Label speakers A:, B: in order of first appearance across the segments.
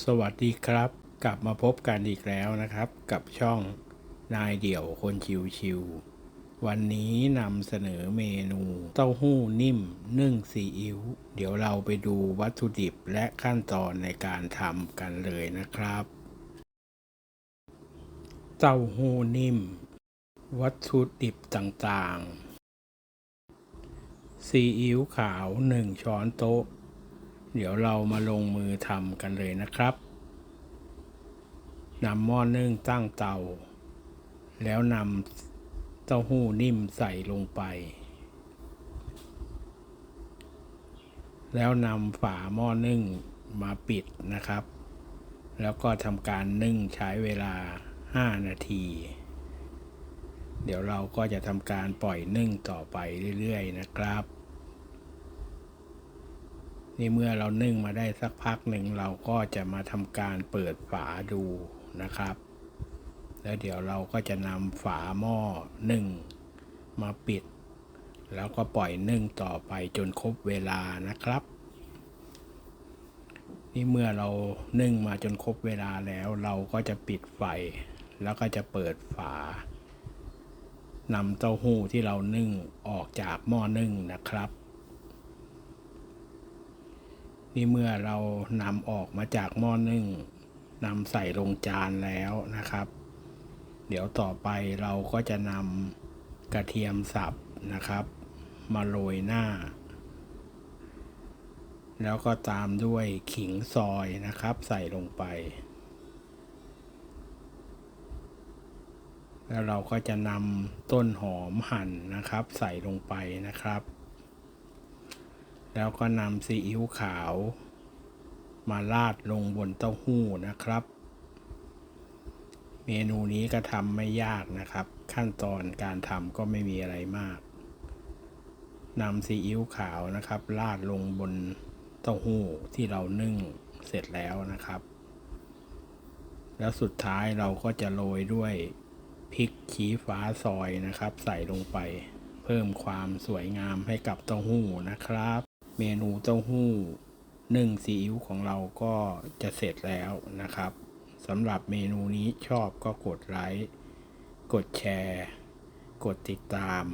A: สวัสดีครับ กลับมาพบกันอีกแล้วนะครับ กับช่องนายเดี่ยวคนชิวๆวันนี้นำเสนอเมนูเต้าหู้นิ่มนึ่งซีอิ๊วเดี๋ยวเราไปดูวัตถุดิบและขั้นตอนในการทำกันเลยนะครับ เต้าหู้นิ่ม วัตถุดิบต่างๆซีอิ๊วขาว 1 ช้อนโต๊ะ เดี๋ยวเรามาลงมือทำกันเลยนะครับนำหม้อนึ่งตั้งเตา แล้วนำเต้าหู้นิ่มใส่ลงไป แล้วนำฝาหม้อนึ่งมาปิดนะครับ แล้วก็ทำการนึ่งใช้เวลา 5 นาที เดี๋ยวเราก็จะทำการปล่อยนึ่งต่อไปเรื่อยๆนะครับ นี่เมื่อเรานึ่งมาได้สักพักหนึ่งเราก็จะมาทำการเปิดฝาดูนะครับ แล้วเดี๋ยวเราก็จะนำฝาหม้อนึ่งมาปิด แล้วก็ปล่อยนึ่งต่อไปจนครบเวลานะครับ นี่เมื่อเรานึ่งมาจนครบเวลาแล้วเราก็จะปิดไฟ แล้วก็จะเปิดฝานำเต้าหู้ที่เรานึ่งออกจากหม้อนึ่งนะครับ นี่เมื่อเรานำออกมาจากหม้อนึ่งนำใส่ลงจานแล้วนะครับ เดี๋ยวต่อไปเราก็จะนำกระเทียมสับนะครับ มาโรยหน้า แล้วก็ตามด้วยขิงซอยนะครับ ใส่ลงไป แล้วเราก็จะนำต้นหอมหั่นนะครับ ใส่ลงไปนะครับ แล้วก็นำซีอิ๊วขาว มาราดลงบนเต้าหู้นะครับ เมนูนี้ก็ทำไม่ยากนะครับ ขั้นตอนการทำก็ไม่มีอะไรมากนำซีอิ๊วขาวนะครับราดลงบนเต้าหู้ที่เรานึ่งเสร็จแล้วนะครับ แล้วสุดท้ายเราก็จะโรยด้วยพริกชี้ฟ้าซอยนะครับ ใส่ลงไป เพิ่มความสวยงามให้กับเต้าหู้นะครับ เมนูเต้าหู้นึ่งซีอิ๊วของเราก็จะเสร็จแล้วนะครับสำหรับเมนูนี้ชอบก็กดไลค์ กดแชร์ กดติดตาม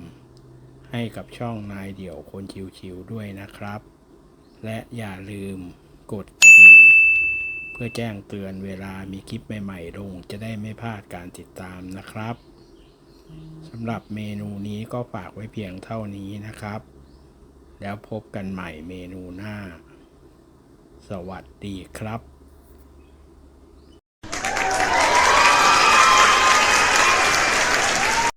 A: ให้กับช่องนายเดี่ยวคนชิวๆด้วยนะครับ และอย่าลืมกดกระดิ่ง เพื่อแจ้งเตือนเวลามีคลิปใหม่ๆลงจะได้ไม่พลาดการติดตามนะครับสำหรับเมนูนี้ก็ฝากไว้เพียงเท่านี้นะครับ แล้วพบกันใหม่เมนูหน้า สวัสดีครับ